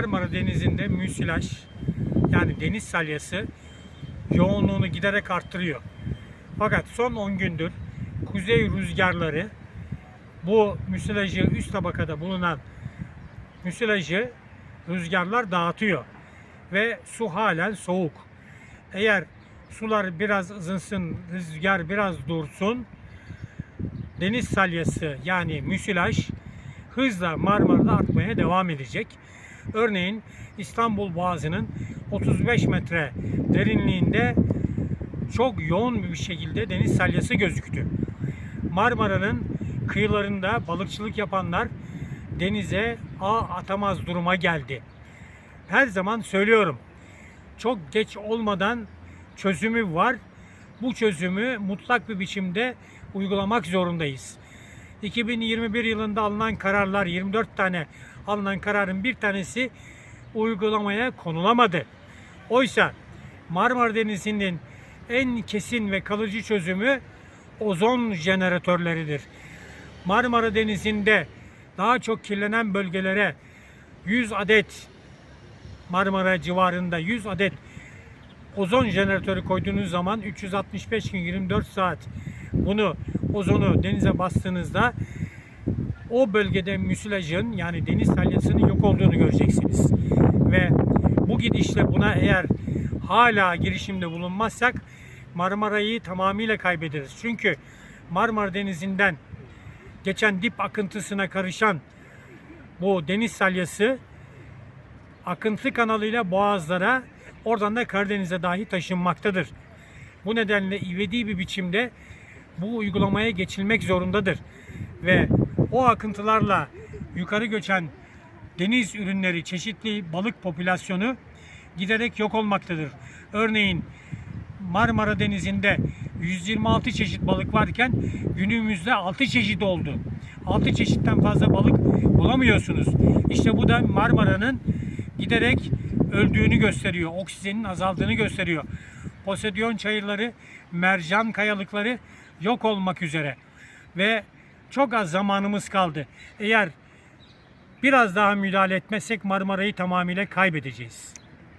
Marmara Denizi'nde müsilaj yani deniz salyası yoğunluğunu giderek arttırıyor. Fakat son 10 gündür kuzey rüzgarları bu müsilajı üst tabakada bulunan müsilajı rüzgarlar dağıtıyor ve su halen soğuk. Eğer sular biraz ızınsın, rüzgar biraz dursun, deniz salyası yani müsilaj hızla Marmara'da artmaya devam edecek. Örneğin İstanbul Boğazı'nın 35 metre derinliğinde çok yoğun bir şekilde deniz salyası gözüktü. Marmara'nın kıyılarında balıkçılık yapanlar denize ağ atamaz duruma geldi. Her zaman söylüyorum. Çok geç olmadan çözümü var. Bu çözümü mutlak bir biçimde uygulamak zorundayız. 2021 yılında alınan kararlar 24 tane alınan kararın bir tanesi uygulamaya konulamadı. Oysa Marmara Denizi'nin en kesin ve kalıcı çözümü ozon jeneratörleridir. Marmara Denizi'nde daha çok kirlenen bölgelere 100 adet Marmara civarında 100 adet ozon jeneratörü koyduğunuz zaman 365 gün 24 saat bunu ozonu denize bastığınızda o bölgede müsilajın yani deniz salyasının yok olduğunu göreceksiniz. Ve bu gidişle buna eğer hala girişimde bulunmazsak Marmara'yı tamamıyla kaybederiz. Çünkü Marmara Denizi'nden geçen dip akıntısına karışan bu deniz salyası akıntı kanalıyla boğazlara oradan da Karadeniz'e dahi taşınmaktadır. Bu nedenle ivedi bir biçimde bu uygulamaya geçilmek zorundadır. Ve o akıntılarla yukarı göçen deniz ürünleri, çeşitli balık popülasyonu giderek yok olmaktadır. Örneğin Marmara Denizi'nde 126 çeşit balık varken günümüzde 6 çeşit oldu. 6 çeşitten fazla balık bulamıyorsunuz. İşte bu da Marmara'nın giderek öldüğünü gösteriyor. Oksijenin azaldığını gösteriyor. Posedyon çayırları, mercan kayalıkları yok olmak üzere. Ve çok az zamanımız kaldı. Eğer biraz daha müdahale etmezsek Marmara'yı tamamıyla kaybedeceğiz.